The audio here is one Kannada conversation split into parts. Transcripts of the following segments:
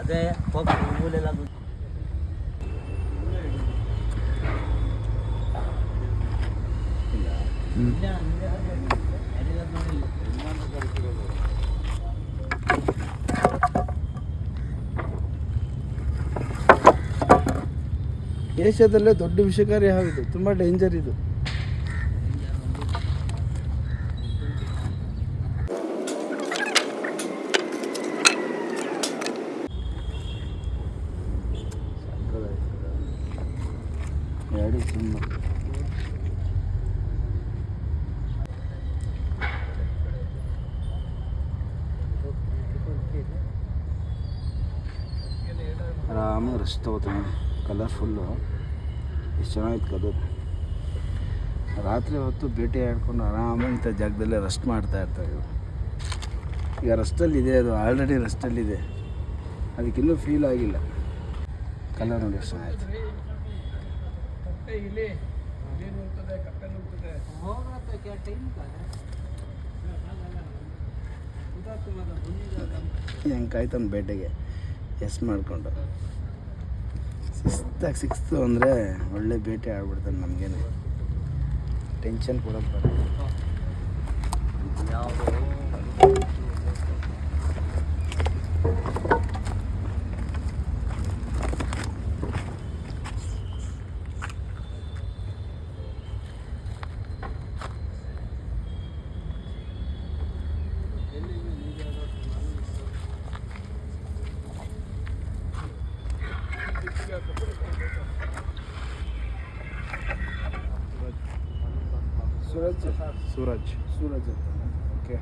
ಅದೇ ಮೂಲೆಲ್ಲ ಏಷ್ಯಾದಲ್ಲೇ ದೊಡ್ಡ ವಿಷಕಾರಿ ಹಾವಿದು. ತುಂಬ ಡೇಂಜರ್ ಇದು. ಎರಡು ಸಿಂಹ ಆರಾಮಾಗಿ ರೆಸ್ಟ್ ತಗೋತಾನೆ ಕಲರ್ಫುಲ್ಲು ಎಷ್ಟು ಚೆನ್ನಾಗಿತ್ತು ಕದು. ರಾತ್ರಿ ಹೊತ್ತು ಭೇಟಿ ಆಡ್ಕೊಂಡು ಆರಾಮಾಗಿ ಇಂಥ ಜಾಗದಲ್ಲೇ ರೆಸ್ಟ್ ಮಾಡ್ತಾ ಇರ್ತಾರೆ ಈಗ ರಸ್ಟಲ್ಲಿದೆ ಅದು ಆಲ್ರೆಡಿ ರಸ್ಟಲ್ಲಿದೆ ಅದಕ್ಕಿನ್ನೂ ಫೀಲ್ ಆಗಿಲ್ಲ. ಕಲರ್ ನೋಡಿ ಎಷ್ಟು ಚೆನ್ನಾಗಿತ್ತು. ಹೆಂಗೆ ಕಾಯ್ತಾನೆ ಬೇಟೆಗೆ? ಎಸ್ ಮಾಡ್ಕೊಂಡು. ಶಿಸ್ತಾಗಿ ಸಿಕ್ಸ್ತು ಅಂದರೆ ಒಳ್ಳೆ ಬೇಟೆ ಆಡ್ಬಿಡ್ತಾನೆ ನಮಗೇನೆ. ಟೆನ್ಷನ್ ಕೊಡೋದು ಬೇಡ सूरज सूरज सूरज ओके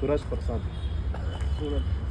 सूरज प्रसाद सूरज